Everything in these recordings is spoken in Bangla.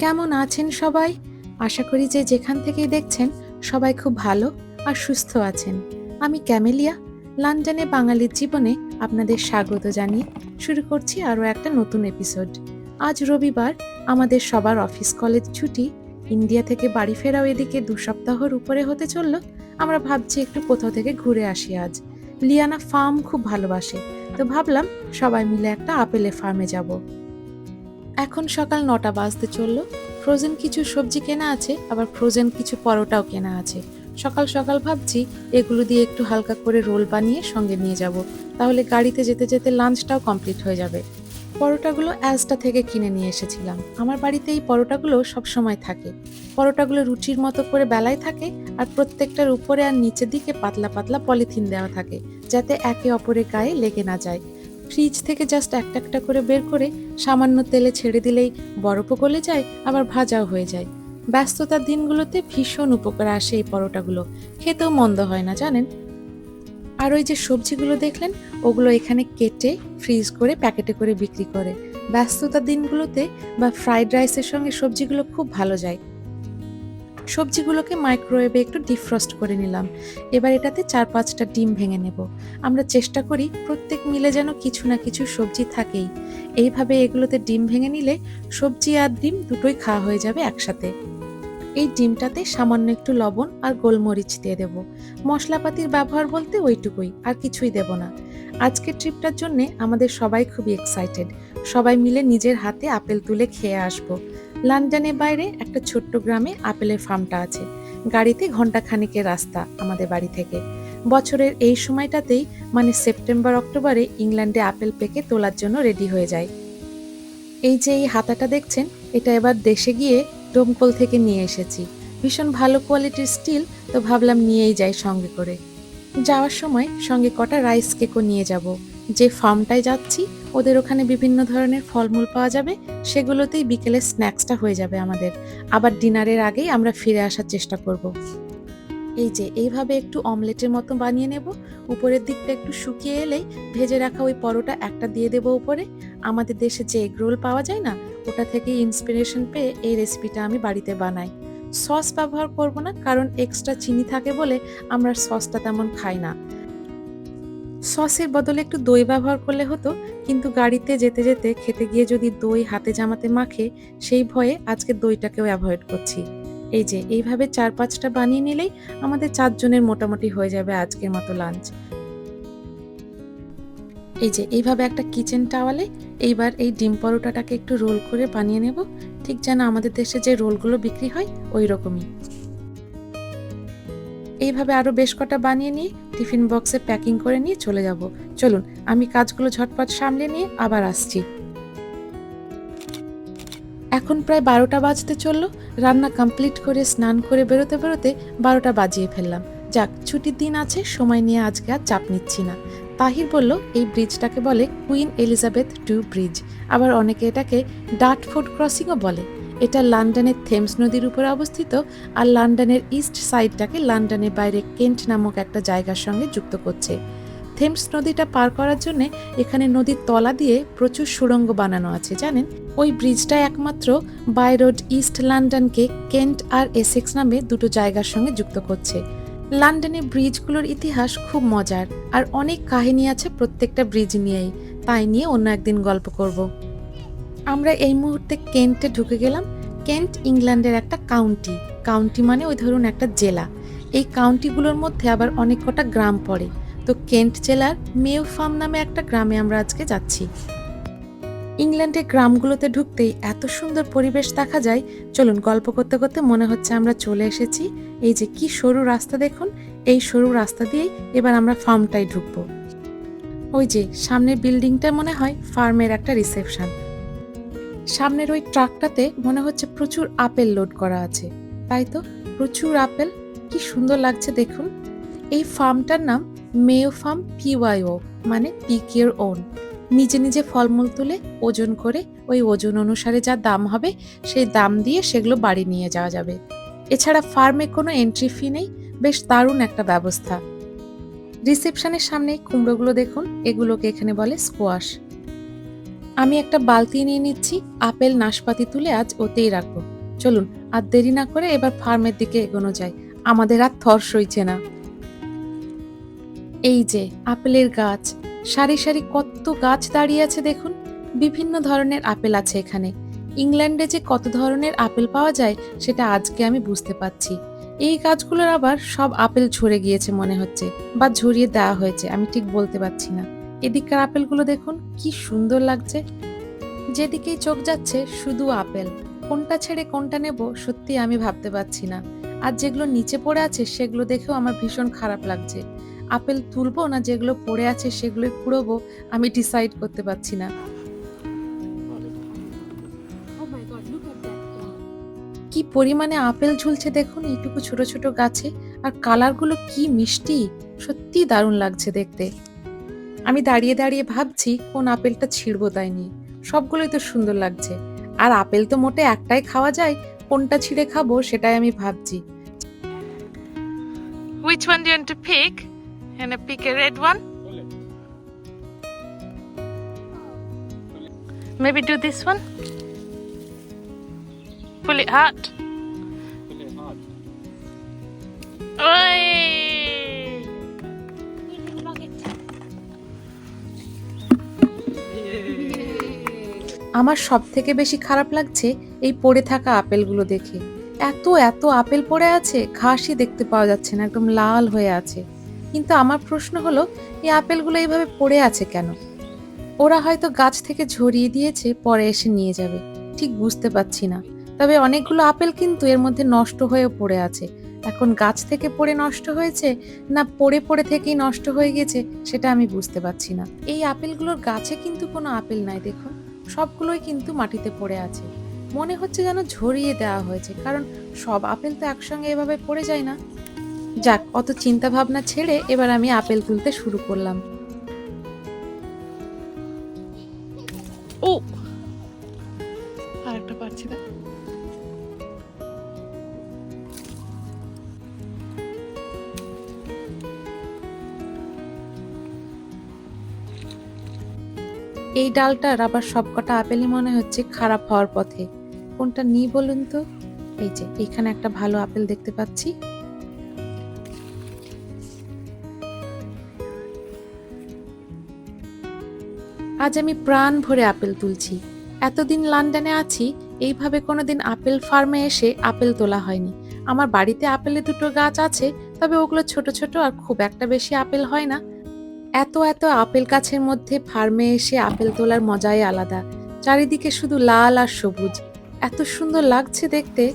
কেমন আছেন সবাই? আশা করি যে যেখান থেকেই দেখছেন, সবাই খুব ভালো আর সুস্থ আছেন। আমি ক্যামেলিয়া, লন্ডনে বাঙালির জীবনে আপনাদের স্বাগত জানিয়ে শুরু করছি আরও একটা নতুন এপিসোড। আজ রবিবার, আমাদের সবার অফিস কলেজ ছুটি, ইন্ডিয়া থেকে বাড়ি ফেরাও এদিকে দু সপ্তাহর উপরে হতে চলল। আমরা ভাবছি একটু কোথাও থেকে ঘুরে আসি আজ। লিয়ানা ফার্ম খুব ভালোবাসে, তো ভাবলাম সবাই মিলে একটা আপেলের ফার্মে যাব। এখন সকাল নটা বাজতে চলল। ফ্রোজেন কিছু সবজি কেনা আছে, আবার ফ্রোজেন কিছু পরোটাও কেনা আছে। সকাল সকাল ভাবছি, এগুলো দিয়ে একটু হালকা করে রোল বানিয়ে সঙ্গে নিয়ে যাব। তাহলে গাড়িতে যেতে যেতে লাঞ্চটাও কমপ্লিট হয়ে যাবে। পরোটাগুলো অ্যাজটা থেকে কিনে নিয়ে এসেছিলাম। আমার বাড়িতে এই পরোটাগুলো সবসময় থাকে। পরোটাগুলো রুটির মতো করে বেলায় থাকে, আর প্রত্যেকটার উপরে আর নিচের দিকে পাতলা পাতলা পলিথিন দেওয়া থাকে, যাতে একে অপরের গায়ে লেগে না যায়। ফ্রিজ থেকে জাস্ট একটা একটা করে বের করে সামান্য তেলে ছেড়ে দিলেই বরফও গলে যায়, আবার ভাজাও হয়ে যায়। ব্যস্ততার দিনগুলোতে ভীষণ উপকার আসে এই পরোটাগুলো। খেতেও মন্দ হয় না, জানেন? আর ওই যে সবজিগুলো দেখলেন, ওগুলো এখানে কেটে ফ্রিজ করে প্যাকেটে করে বিক্রি করে। ব্যস্ততার দিনগুলোতে বা ফ্রাইড রাইসের সঙ্গে সবজিগুলো খুব ভালো যায়। সবজিগুলোকে মাইক্রোওয়েভে একটু ডিফ্রস্ট করে নিলাম। এবার এটাতে চার পাঁচটা ডিম ভেঙে নেব। আমরা চেষ্টা করি প্রত্যেক মিলে যেন কিছু না কিছু সবজি থাকেই। এইভাবে এগুলোতে ডিম ভেঙে নিলে সবজি আর ডিম দুটোই খাওয়া হয়ে যাবে একসাথে। এই ডিমটাতে সামান্য একটু লবণ আর গোলমরিচ দিয়ে দেব। মশলাপাতির ব্যবহার বলতে ওইটুকুই, আর কিছুই দেব না। আজকের ট্রিপটার জন্যে আমাদের সবাই খুবই এক্সাইটেড সবাই মিলে নিজের হাতে আপেল তুলে খেয়ে আসব। লন্ডনের বাইরে একটা ছোট্ট গ্রামে আপেলের ফার্মটা আছে। গাড়িতে ঘণ্টা খানিকের রাস্তা আমাদের বাড়ি থেকে। বছরের এই সময়টাতেই মানে সেপ্টেম্বর, অক্টোবরে ইংল্যান্ডে আপেল পেকে তোলার জন্য রেডি হয়ে যায়। এই যে এই হাতাটা দেখছেন, এটা এবার দেশে গিয়ে ডোমকল থেকে নিয়ে এসেছি। ভীষণ ভালো কোয়ালিটির স্টিল, তো ভাবলাম নিয়েই যাই সঙ্গে করে। যাওয়ার সময় সঙ্গে কটা রাইস কেকও নিয়ে যাব। যে ফার্মটায় যাচ্ছি, ওদের ওখানে বিভিন্ন ধরনের ফলমূল পাওয়া যাবে, সেগুলোতেই বিকেলে স্ন্যাক্সটা হয়ে যাবে আমাদের। আবার ডিনারের আগেই আমরা ফিরে আসার চেষ্টা করব। এই যে, এইভাবে একটু অমলেটের মতো বানিয়ে নেব। উপরের দিকটা একটু শুকিয়ে এলেই ভেজে রাখা ওই পরোটা একটা দিয়ে দেবো উপরে। আমাদের দেশে যে এগ রোল পাওয়া যায় না, ওটা থেকে ইন্সপিরেশন পেয়ে এই রেসিপিটা আমি বাড়িতে বানাই। সস ব্যবহার করব না, কারণ এক্সট্রা চিনি থাকে বলে আমরা সসটা তেমন খাই না। সসের বদলে একটু দই ব্যবহার করলে হতো, কিন্তু গাড়িতে যেতে যেতে খেতে গিয়ে যদি দই হাতে জামাতে মাখে, সেই ভয়ে আজকে দইটাকেও অ্যাভয়েড করছি। এই যে, এইভাবে চার পাঁচটা বানিয়ে নিলেই আমাদের চারজনের মোটামুটি হয়ে যাবে আজকের মতো লাঞ্চ এই যে, এইভাবে একটা কিচেন টাওয়ালে এইবার এই ডিম পরোটাটাকে একটু রোল করে বানিয়ে নেব, ঠিক যেন আমাদের দেশে যে রোলগুলো বিক্রি হয়, ওই রকমই। এইভাবে আরও বেশ কটা বানিয়ে নিয়ে টিফিন বক্সে প্যাকিং করে নিয়ে চলে যাব। চলুন, আমি কাজগুলো ঝটপট সামলে নিয়ে আবার আসছি। এখন প্রায় বারোটা বাজতে চলল। রান্না কমপ্লিট করে, স্নান করে বেরোতে বেরোতে বারোটা বাজিয়ে ফেললাম। যাক, ছুটির দিন আছে, সময় নিয়ে আজকে আর চাপ নিচ্ছি না। তাহির বলল, এই ব্রিজটাকে বলে কুইন এলিজাবেথ টু ব্রিজ। আবার অনেকে এটাকে ডাটফোর্ড ক্রসিংও বলে। এটা লন্ডনের থেমস নদীর উপরে অবস্থিত আর লন্ডনের ইস্ট সাইডটাকে লন্ডনের বাইরে কেন্ট নামক একটা জায়গার সঙ্গে যুক্ত করছে। থেমস নদীটা পার করার জন্য এখানে নদীর তলা দিয়ে প্রচুর সুড়ঙ্গ বানানো আছে, জানেন? ওই ব্রিজটা একমাত্র বাই রোড ইস্ট লন্ডনকে কেন্ট আর এসেক্স নামে দুটো জায়গার সঙ্গে যুক্ত করছে। লন্ডনে ব্রিজগুলোর ইতিহাস খুব মজার, আর অনেক কাহিনী আছে প্রত্যেকটা ব্রিজ নিয়েই। তাই নিয়ে অন্য একদিন গল্প করব। আমরা এই মুহূর্তে কেন্টে ঢুকে গেলাম। কেন্ট ইংল্যান্ডের একটা কাউন্টি। কাউন্টি মানে ওই ধরুন একটা জেলা। এই কাউন্টিগুলোর মধ্যে আবার অনেক কটা গ্রাম পড়ে। তো কেন্ট জেলার মেও ফার্ম নামে একটা গ্রামে আমরা আজকে যাচ্ছি। ইংল্যান্ডের গ্রামগুলোতে ঢুকতেই এত সুন্দর পরিবেশ দেখা যায়। চলুন গল্প করতে করতে মনে হচ্ছে আমরা চলে এসেছি। এই যে কি সরু রাস্তা দেখুন, এই সরু রাস্তা দিয়েই এবার আমরা ফার্মটাই ঢুকবো। ওই যে সামনের বিল্ডিংটা মনে হয় ফার্মের একটা রিসেপশন। সামনের ওই ট্রাকটাতে মনে হচ্ছে প্রচুর আপেল লোড করা আছে। তাই তো? প্রচুর আপেল। কি সুন্দর লাগছে দেখুন। এই ফার্মটার নাম মেও ফার্ম পিওয়াইও মানে পিকিওর ওন। নিজে নিজে ফলমূল তুলে, ওজন করে, ওই ওজন অনুসারে যা দাম হবে, সেই দাম দিয়ে সেগুলো বাড়ি নিয়ে যাওয়া যাবে। এছাড়া ফার্মে কোনো এন্ট্রি ফি নেই, বেশ দারুণ একটা ব্যবস্থা। রিসেপশনের সামনে কুমড়োগুলো দেখুন, এগুলোকে এখানে বলে স্কোয়াশ আমি একটা বালতি নিয়ে নিচ্ছি, আপেল নাশপাতি তুলে আজ ওতেই রাখব। চলুন, আর দেরি না করে এবার ফার্মের দিকে এগোনো যায় আমাদের আর থর সইছে না। এই যে, আপেলের গাছ। সারি সারি কত গাছ দাঁড়িয়ে আছে দেখুন। বিভিন্ন ধরনের আপেল আছে এখানে। ইংল্যান্ডে যে কত ধরনের আপেল পাওয়া যায়, সেটা আজকে আমি বুঝতে পারছি। এই গাছগুলোর আবার সব আপেল ঝরে গিয়েছে মনে হচ্ছে, বা ঝরিয়ে দেওয়া হয়েছে, আমি ঠিক বলতে পারছি না। এদিককার আপেলগুলো দেখুন কি সুন্দর লাগছে। যেদিকেই চোখ যাচ্ছে শুধু আপেল। কোনটা ছেড়ে কোনটা নেব সত্যি আমি ভাবতে পারছি না। আর যেগুলো নিচে পড়ে আছে সেগুলো দেখেও আমার ভীষণ খারাপ লাগছে। আপেল তুলবো না যেগুলো পড়ে আছে সেগুলোই কুড়োবো আমি ডিসাইড করতে পারছি না। Oh. কি পরিমাণে আপেল ঝুলছে দেখুন এইটুকু ছোট ছোট গাছে। আর কালারগুলো কি মিষ্টি! সত্যি দারুণ লাগছে দেখতে। আমি দাঁড়িয়ে দাঁড়িয়ে ভাবছি কোন আপেলটা ছিঁড়বো তাই নিয়ে সবগুলোই তো সুন্দর লাগছে আর আপেল তো মোটে একটাই খাওয়া যায় কোনটা ছিঁড়ে খাব সেটাই আমি ভাবছি Which one do you want to pick? And pick a red one? Maybe do this one? Pull it hard. Oi! আমার সব থেকে বেশি খারাপ লাগছে এই পড়ে থাকা আপেলগুলো দেখে। এত এত আপেল পড়ে আছে, ঘাসই দেখতে পাওয়া যাচ্ছে না, একদম লাল হয়ে আছে। কিন্তু আমার প্রশ্ন হলো, এই আপেলগুলো এইভাবে পড়ে আছে কেন? ওরা হয়তো গাছ থেকে ঝরিয়ে দিয়েছে, পরে এসে নিয়ে যাবে। ঠিক বুঝতে পারছি না। তবে অনেকগুলো আপেল কিন্তু এর মধ্যে নষ্ট হয়েও পড়ে আছে। এখন গাছ থেকে পড়ে নষ্ট হয়েছে, না পড়ে পড়ে থেকেই নষ্ট হয়ে গেছে, সেটা আমি বুঝতে পারছি না। এই আপেলগুলোর গাছে কিন্তু কোনো আপেল নাই, দেখুন। সবগুলোই কিন্তু মাটিতে পড়ে আছে। মনে হচ্ছে যেন ঝরিয়ে দেওয়া হয়েছে, কারণ সব আপেল তো একসঙ্গে এভাবে পড়ে যায় না। যাক, অত চিন্তা ভাবনা ছেড়ে এবার আমি আপেল তুলতে শুরু করলাম। ও, আরেকটা পাচ্ছি না। এই ডালটার আবার সবকটা আপেলই মনে হচ্ছে খারাপ হওয়ার পথে। কোনটা নিই বলুন তো? এই যে, এখানে একটা ভালো আপেল দেখতে পাচ্ছি। আজ আমি প্রাণ ভরে আপেল তুলছি। এতদিন লন্ডনে আছি, এইভাবে কোনোদিন আপেল ফার্মে এসে আপেল তোলা হয়নি। আমার বাড়িতে আপেলের দুটো গাছ আছে, তবে ওগুলো ছোট ছোট আর খুব একটা বেশি আপেল হয় না। এত এত আপেল গাছের মধ্যে ফার্মে এসে আপেল তোলার মজাই আলাদা। চারিদিকে শুধু লাল আর সবুজ। এত সুন্দর লাগছে দেখতে।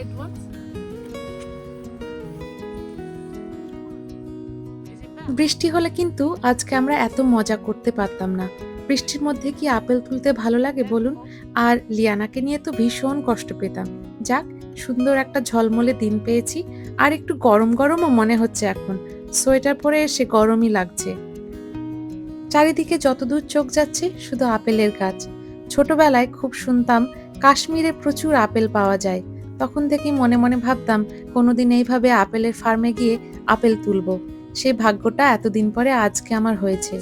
Red ones? বৃষ্টি হলে কিন্তু আজকে আমরা এত মজা করতে পারতাম না। বৃষ্টির মধ্যে কি আপেল তুলতে ভালো লাগে বলুন? আর লিয়ানাকে নিয়ে তো ভীষণ কষ্ট পেতাম। যাক, সুন্দর একটা ঝলমলে দিন পেয়েছি, আর একটু গরম গরমও মনে হচ্ছে এখন। সোয়েটার পরে এসে গরমই লাগছে। চারিদিকে যতদূর চোখ যাচ্ছে, শুধু আপেলের গাছ। ছোটবেলায় খুব শুনতাম, কাশ্মীরে প্রচুর আপেল পাওয়া যায়। তখন থেকেই মনে মনে ভাবতাম কোনোদিন এইভাবে আপেলের ফার্মে গিয়ে আপেল তুলবো সেই ভাগ্যটা এতদিন পরে আজকে আমার হয়েছে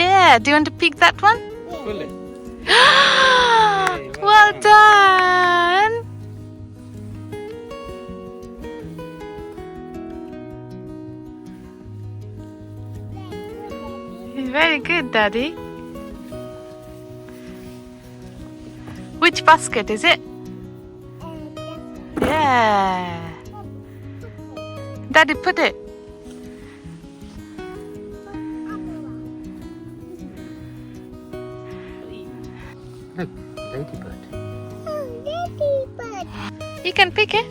Yeah, do you want to pick that one? well done! Very good, Daddy. Which basket is it? Yeah. Daddy, put it. Look, Ladybird. Ladybird. You can pick it.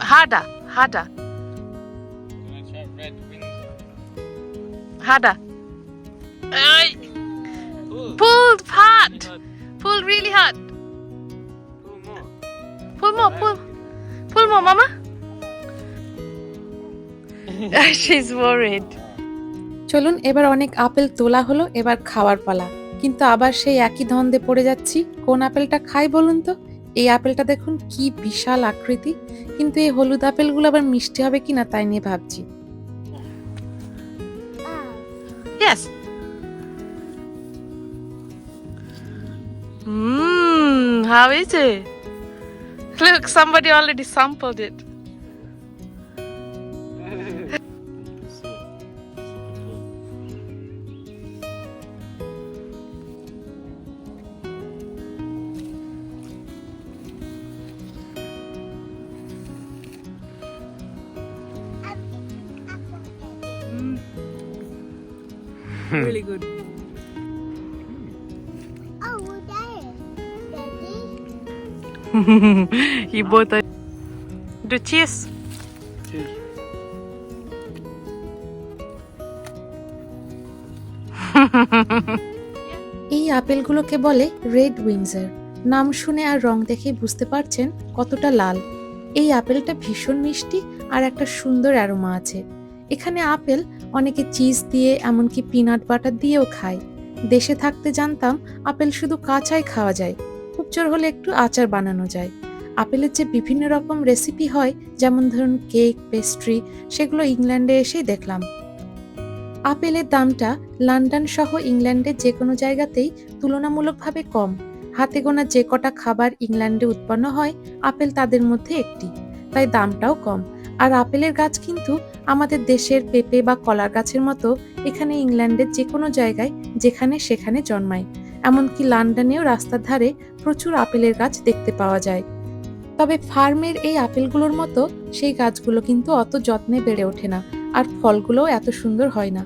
Harder, harder. Harder. Ay. Pulled hard. Pull really hard. Pull more, pull. Pull more, Mama. She's worried. চলুন এবার অনেক আপেল তোলা হলো এবার খাওয়ার পালা কিন্তু আবার সেই একই ধন্দে পড়ে যাচ্ছি কোন আপেলটা খাই বলুন তো এই আপেলটা দেখুন কি বিশাল আকৃতি কিন্তু এই হলুদ আপেলগুলো আবার মিষ্টি হবে কিনা তাই নিয়ে ভাবছি Yes. Mmm, how is it? Look, somebody already sampled it. Hmm. really good. You both are. Do cheers. এই আপেলগুলোকে বলে রেড উইন্ডজার নাম শুনে আর রং দেখেই বুঝতে পারছেন কতটা লাল। এই আপেলটা ভীষণ মিষ্টি আর একটা সুন্দর অ্যারোমা আছে। এখানে আপেল অনেকে চিজ দিয়ে, এমনকি পিনাট বাটার দিয়েও খায়। দেশে থাকতে জানতাম আপেল শুধু কাঁচাই খাওয়া যায়। খুব হলে একটু আচার বানানো যায়। আপেলের যে বিভিন্ন রকম রেসিপি হয়, যেমন ধরুন কেক পেস্ট্রি সেগুলো ইংল্যান্ডে এসেই দেখলাম। আপেলের দামটা লন্ডন সহ ইংল্যান্ডের যে কোনো জায়গাতেই তুলনামূলকভাবে কম। হাতে গোনা যে কটা খাবার ইংল্যান্ডে উৎপন্ন হয়, আপেল তাদের মধ্যে একটি। তাই দামটাও কম। আর আপেলের গাছ কিন্তু আমাদের দেশের পেঁপে বা কলার গাছের মতো এখানে ইংল্যান্ডের যে কোনো জায়গায় যেখানে সেখানে জন্মায়। এমনকি লন্ডনেও রাস্তার ধারে প্রচুর আপেলের গাছ দেখতে পাওয়া যায়। তবে ফার্মের এই আপেলগুলোর মতো সেই গাছগুলো কিন্তু অত যত্নে বেড়ে ওঠে না, আর ফলগুলোও এত সুন্দর হয় না।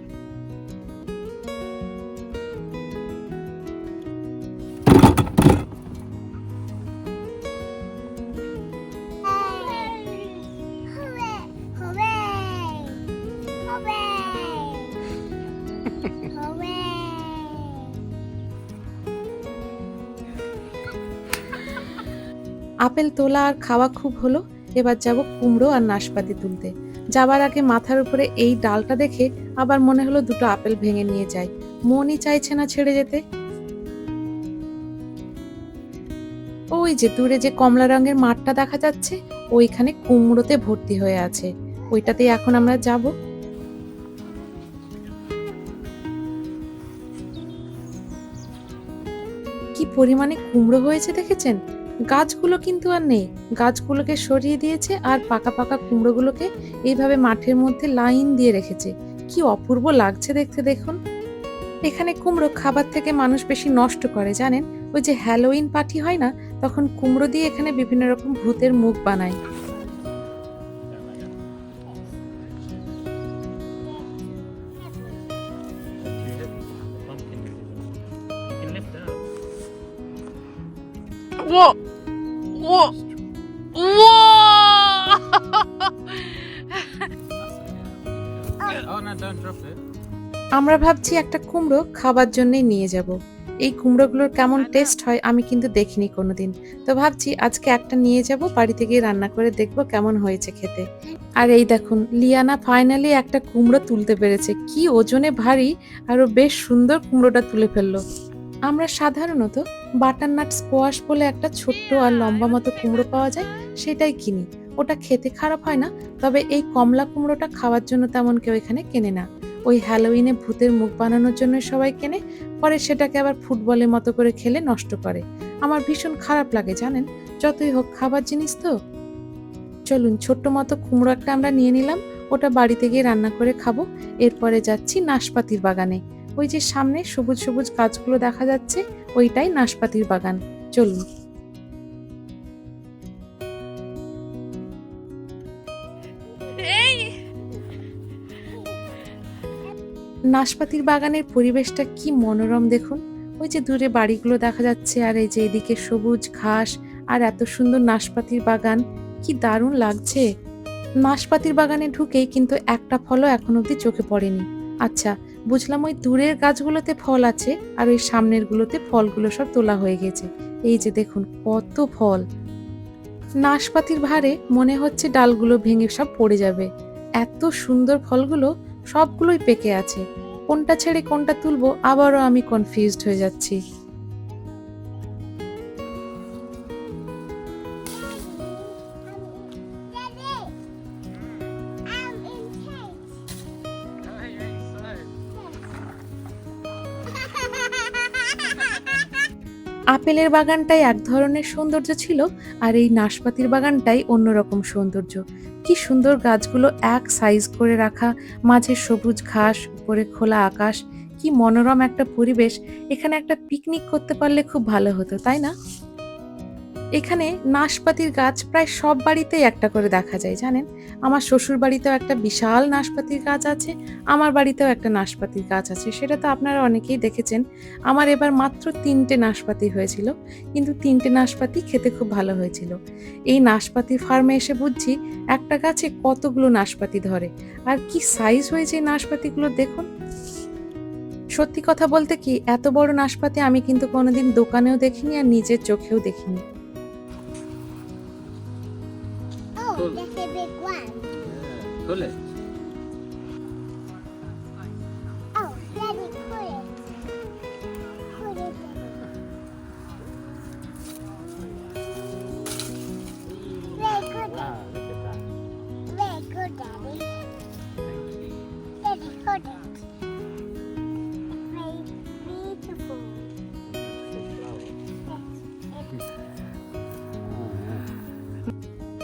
আপেল তোলা আর খাওয়া খুব হলো। এবার যাব কুমড়ো আর নাশপাতি তুলতে। যাবার আগে মাথার উপরে এই ডালটা দেখে আবার মনে হলো দুটো আপেল ভেঙে নিয়ে যাই। মনই চাইছে না ছেড়ে যেতে। ওই যে দূরে যে কমলা রঙের মাঠটা দেখা যাচ্ছে, ওইখানে কুমড়োতে ভর্তি হয়ে আছে। ওইটাতেই এখন আমরা যাব। কি পরিমাণে কুমড়ো হয়েছে দেখেছেন? গাছগুলো কিন্তু আর নেই। গাছগুলোকে সরিয়ে দিয়েছে আর পাকা পাকা কুমড়োগুলোকে এইভাবে মাঠের মধ্যে লাইন দিয়ে রেখেছে। কি অপূর্ব লাগছে দেখতে দেখুন। এখানে কুমড়ো খাবার থেকে মানুষ বেশি নষ্ট করে, জানেন? ওই যে হ্যালোইন পার্টি হয় না, তখন কুমড়ো দিয়ে এখানে বিভিন্ন রকম ভূতের মুখ বানায়। Whoa! Whoa! Whoa! Oh no, don't drop it. আমরা ভাবছি একটা কুমড়ো খাবার জন্যই নিয়ে যাব এই কুমড়োগুলোর কেমন টেস্ট হয় আমি কিন্তু দেখিনি কোনোদিন তো ভাবছি আজকে একটা নিয়ে যাব বাড়িতে গিয়ে রান্না করে দেখব কেমন হয়েছে খেতে আর এই দেখুন লিয়ানা ফাইনালি একটা কুমড়ো তুলতে পেরেছে কি ওজনে ভারী আরও বেশ সুন্দর কুমড়োটা তুলে ফেলল আমরা সাধারণত বাটারনাট স্কোয়াশ বলে একটা ছোট্ট আর লম্বা মতো কুমড়ো পাওয়া যায়, সেটাই কিনি। ওটা খেতে খারাপ হয় না, তবে এই কমলা কুমড়োটা খাওয়ার জন্য তেমন কেউ এখানে কেনে না। ওই হ্যালোইনে ভূতের মুখ বানানোর জন্য সবাই কেনে, পরে সেটাকে আবার ফুটবলের মতো করে খেলে নষ্ট করে। আমার ভীষণ খারাপ লাগে, জানেন? যতই হোক খাবার জিনিস তো। চলুন, ছোট্ট মতো কুমড়ো একটা আমরা নিয়ে নিলাম, ওটা বাড়িতে গিয়ে রান্না করে খাব। এরপরে যাচ্ছি নাশপাতির বাগানে। ওই যে সামনে সবুজ সবুজ গাছগুলো দেখা যাচ্ছে ওইটাই নাশপাতির বাগান। চলুন! নাশপাতির বাগানের পরিবেশটা কি মনোরম দেখুন। ওই যে দূরে বাড়িগুলো দেখা যাচ্ছে আর এই যে এদিকে সবুজ ঘাস আর এত সুন্দর নাশপাতির বাগান কি দারুণ লাগছে। নাশপাতির বাগানে ঢুকেই কিন্তু একটা ফলও এখন অবধি চোখে পড়েনি। আচ্ছা বুঝলাম ওই দূরের গাছগুলোতে ফল আছে আর ওই সামনের গুলোতে ফলগুলো সব তোলা হয়ে গেছে। এই যে দেখুন, কত ফল। নাশপাতির ভারে মনে হচ্ছে ডালগুলো ভেঙে সব পড়ে যাবে। এত সুন্দর ফলগুলো সবগুলোই পেকে আছে। কোনটা ছেড়ে কোনটা তুলবো আবারও আমি কনফিউজড হয়ে যাচ্ছি। আপেলের বাগানটাই এক ধরনের সৌন্দর্য ছিল আর এই নাশপাতির বাগানটাই অন্যরকম সৌন্দর্য। কি সুন্দর গাছগুলো এক সাইজ করে রাখা, মাঝে সবুজ ঘাস, উপরে খোলা আকাশ, কি মনোরম একটা পরিবেশ। এখানে একটা পিকনিক করতে পারলে খুব ভালো হতো, তাই না? এখানে নাশপাতির গাছ প্রায় সব বাড়িতেই একটা করে দেখা যায়, জানেন? আমার শ্বশুর বাড়িতেও একটা বিশাল নাশপাতির গাছ আছে, আমার বাড়িতেও একটা নাশপাতির গাছ আছে, সেটা তো আপনারা অনেকেই দেখেছেন। আমার এবার মাত্র তিনটে নাশপাতি হয়েছিল, কিন্তু তিনটে নাশপাতি খেতে খুব ভালো হয়েছিল। এই নাশপাতি ফার্মে এসে বুঝছি একটা গাছে কতগুলো নাশপাতি ধরে, আর কি সাইজ হয়েছে এই নাশপাতিগুলো দেখুন। সত্যি কথা বলতে কি, এত বড় নাশপাতি আমি কিন্তু কোনোদিন দোকানেও দেখিনি আর নিজের চোখেও দেখিনি। soles.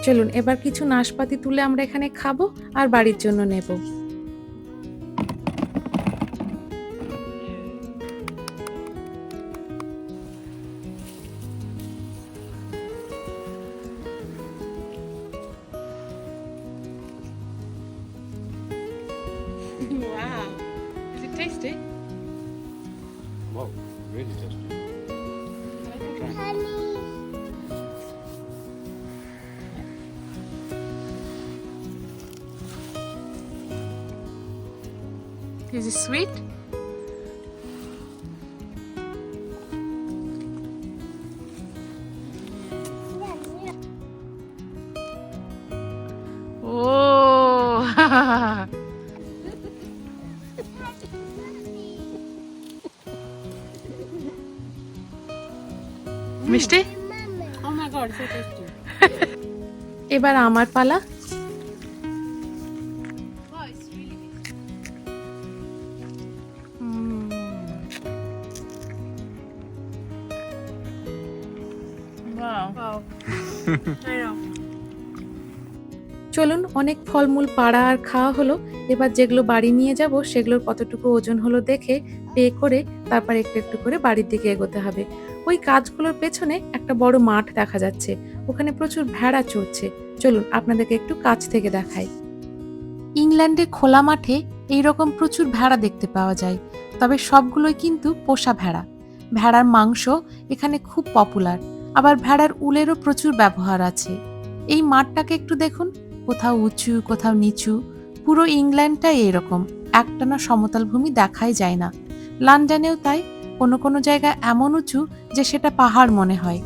চলুন এবার কিছু নাশপাতি তুলে আমরা এখানে খাব আর বাড়ির জন্য নেব। Sweet? Oh. মিষ্টি Oh my god, so tasty. এবার আমার পালা অনেক ফলমূল পাড়া আর খাওয়া হলো। এবার যেগুলো বাড়ি নিয়ে যাব, সেগুলোর কতটুকু ওজন হলো দেখে পে করে তারপর একটু একটু করে বাড়ির দিকে এগোতে হবে। ওই কাজগুলোর পেছনে একটা বড় মাঠ দেখা যাচ্ছে। ওখানে প্রচুর ভেড়া চড়ছে। চলুন, আপনাদেরকে একটু কাছ থেকে দেখাই। ইংল্যান্ডে খোলা মাঠে এই রকম প্রচুর ভেড়া দেখতে পাওয়া যায়। তবে সবগুলোই কিন্তু পোষা ভেড়া। ভেড়ার মাংস এখানে খুব পপুলার। আবার ভেড়ার উলেরও প্রচুর ব্যবহার আছে। এই মাঠটাকে একটু দেখুন। কোথাও উঁচু, কোথাও নিচু, পুরো ইংল্যান্ডটাই এরকম। একটানা সমতল ভূমি দেখাই যায় না। লন্ডনেও তাই, কোনো কোনো জায়গা এমন উঁচু যে সেটা পাহাড় মনে হয়।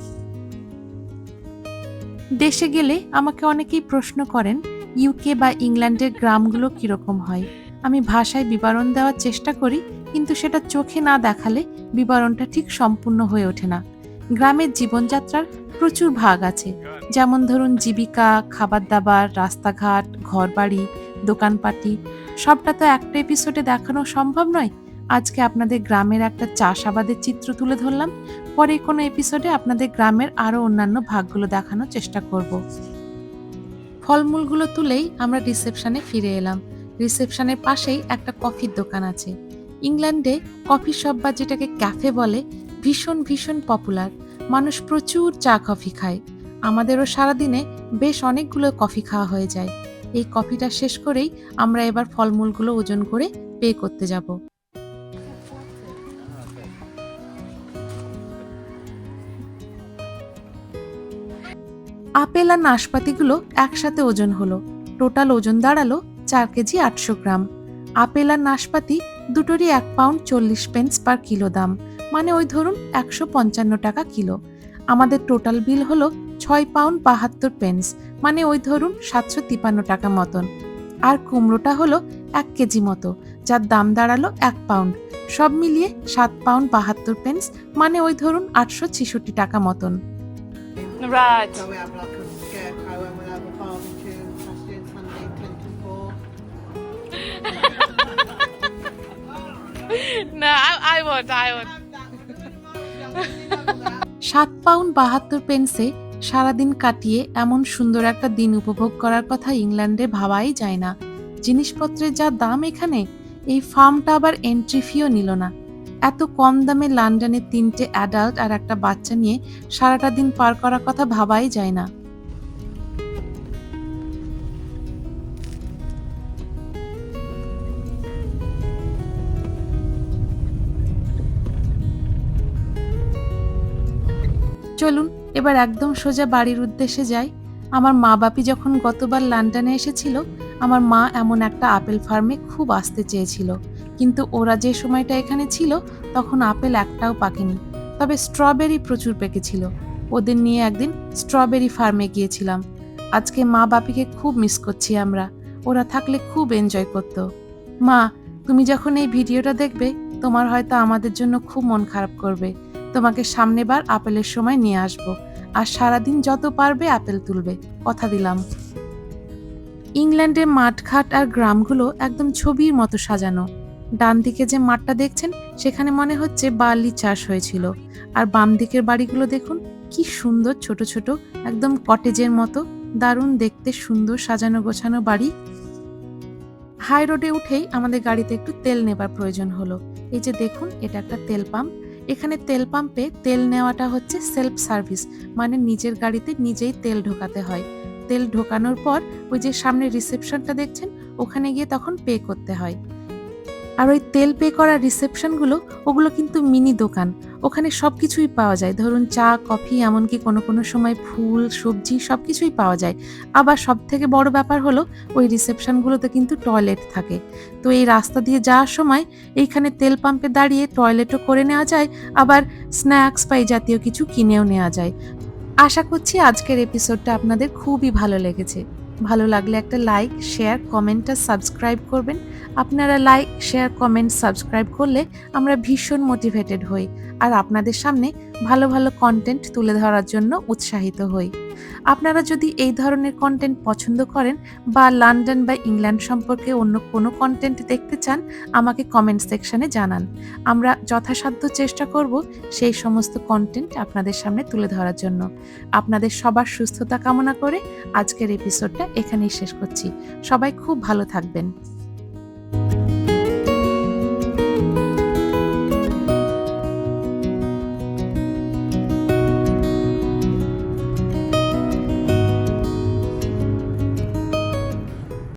দেশে গেলে আমাকে অনেকেই প্রশ্ন করেন ইউকে বা ইংল্যান্ডের গ্রামগুলো কীরকম হয়? আমি ভাষায় বিবরণ দেওয়ার চেষ্টা করি, কিন্তু সেটা চোখে না দেখালে বিবরণটা ঠিক সম্পূর্ণ হয়ে ওঠে না। গ্রামের জীবনযাত্রার প্রচুর ভাগ আছে। যেমন ধরুন জীবিকা খাবার দাবার রাস্তাঘাট, ঘরবাড়ি, দোকানপাটি, সবটা তো একটা এপিসোডে দেখানো সম্ভব নয়। আজকে আপনাদের গ্রামের একটা চাষাবাদের চিত্র তুলে ধরলাম। পরে কোনো এপিসোডে আপনাদের গ্রামের আরও অন্যান্য ভাগগুলো দেখানোর চেষ্টা করব। ফলমূলগুলো তুলেই আমরা রিসেপশনে ফিরে এলাম। রিসেপশনের পাশেই একটা কফির দোকান আছে। ইংল্যান্ডে কফি শপ বা যেটাকে ক্যাফে বলে ভীষণ ভীষণ পপুলার মানুষ প্রচুর চা কফি খায়। আমাদেরও সারাদিনে বেশ অনেকগুলো কফি খাওয়া হয়ে যায়। এই কফিটা শেষ করেই আমরা এবার ফলমূলগুলো ওজন করে পে করতে যাব। আপেল আর নাশপাতিগুলো একসাথে ওজন হলো। টোটাল ওজন দাঁড়াল চার কেজি আটশো গ্রাম। আপেল আর নাশপাতি দুটোরই এক পাউন্ড চল্লিশ পেন্স পার কিলো দাম। মানে ওই ধরুন একশো পঞ্চান্ন টাকা কিলো। আমাদের টোটাল বিল হলো ছয় পাউন্ড বাহাত্তর পেন্স মানে ওই ধরুন সাতশো তিপান্ন টাকা মতন আর কুমড়োটা হলো এক কেজি মতো যার দাম দাঁড়াল এক পাউন্ড সব মিলিয়ে সাত পাউন্ড বাহাত্তর পেন্স মানে ওই ধরুন আটশো ছেষট্টি টাকা মতন Right. So we have like a scarecrow and we'll have a barbecue Saturday and Sunday, 10 to 4. No, I, I won't, I won't. সাত পাউন্ড বাহাত্তর পেন্সে সারাদিন কাটিয়ে এমন সুন্দর একটা দিন উপভোগ করার কথা ইংল্যান্ডে ভাবাই যায় না। জিনিসপত্রের যা দাম এখানে, এই ফার্মটা আবার এন্ট্রি ফিও নিল না। এত কম দামে লন্ডনে তিনটে অ্যাডাল্ট আর একটা বাচ্চা নিয়ে সারাটা দিন পার করার কথা ভাবাই যায় না। চলুন এবার একদম সোজা বাড়ির উদ্দেশ্যে যাই। আমার মা বাপি যখন গতবার লন্ডনে এসেছিল, আমার মা এমন একটা আপেল ফার্মে খুব আসতে চেয়েছিল। কিন্তু ওরা যে সময়টা এখানে ছিল, তখন আপেল একটাও পাকেনি। তবে স্ট্রবেরি প্রচুর পেকেছিল। ওদের নিয়ে একদিন স্ট্রবেরি ফার্মে গিয়েছিলাম। আজকে মা বাপিকে খুব মিস করছি আমরা। ওরা থাকলে খুব এনজয় করতো। মা, তুমি যখন এই ভিডিওটা দেখবে, তোমার হয়তো আমাদের জন্য খুব মন খারাপ করবে। তোমাকে সামনেবার আপেলের সময় নিয়ে আসব। আর সারাদিন যত পারবে আপেল তুলবে, কথা দিলাম। ইংল্যান্ডের মাঠঘাট আর গ্রামগুলো একদম ছবির মতো সাজানো। ডান দিকে যে মাঠটা দেখছেন, সেখানে মনে হচ্ছে বার্লি চাষ হয়েছিল। আর বাম দিকের বাড়িগুলো দেখুন, কি সুন্দর ছোট ছোট, একদম কটেজের মতো, দারুণ দেখতে সুন্দর সাজানো গোছানো বাড়ি। হাই রোডে উঠেই আমাদের গাড়িতে একটু তেল নেবার প্রয়োজন হলো। এই যে দেখুন, এটা একটা তেল পাম্প। এখানে তেল পাম্পে তেল নেওয়াটা হচ্ছে সেলফ সার্ভিস মানে নিজের গাড়িতে নিজেই তেল ঢোকাতে হয়। তেল ঢোকানোর পর ওই যে সামনে রিসেপশনটা দেখছেন, ওখানে গিয়ে তখন পে করতে হয়। আর ওই তেল পে করা রিসেপশনগুলো, ওগুলো কিন্তু মিনি দোকান। ওখানে সব কিছুই পাওয়া যায়। ধরুন চা, কফি, এমনকি কোনো কোনো সময় ফুল, সবজি সব কিছুই পাওয়া যায়। আবার সব থেকে বড় ব্যাপার হলো, ওই রিসেপশনগুলোতে কিন্তু টয়লেট থাকে। তো এই রাস্তা দিয়ে যাওয়ার সময় এইখানে তেল পাম্পে দাঁড়িয়ে টয়লেটও করে নেওয়া যায়, আবার স্ন্যাক্স বা এই জাতীয় কিছু কিনেও নেওয়া যায়। আশা করছি আজকের এপিসোডটা আপনাদের খুবই ভালো লেগেছে। ভালো লাগলে একটা লাইক শেয়ার কমেন্ট আর সাবস্ক্রাইব করবেন। আপনারা লাইক শেয়ার কমেন্ট সাবস্ক্রাইব করলে আমরা ভীষণ মোটিভেটেড হই। আর আপনাদের সামনে ভালো ভালো কন্টেন্ট তুলে ধরার জন্য উৎসাহিত হই। আপনারা যদি এই ধরনের কন্টেন্ট পছন্দ করেন বা লন্ডন বা ইংল্যান্ড সম্পর্কে অন্য কোনো কন্টেন্ট দেখতে চান, আমাকে কমেন্ট সেকশনে জানান। আমরা যথাসাধ্য চেষ্টা করব সেই সমস্ত কন্টেন্ট আপনাদের সামনে তুলে ধরার জন্য। আপনাদের সবার সুস্থতা কামনা করে আজকের এপিসোডটা এখানেই শেষ করছি। সবাই খুব ভালো থাকবেন।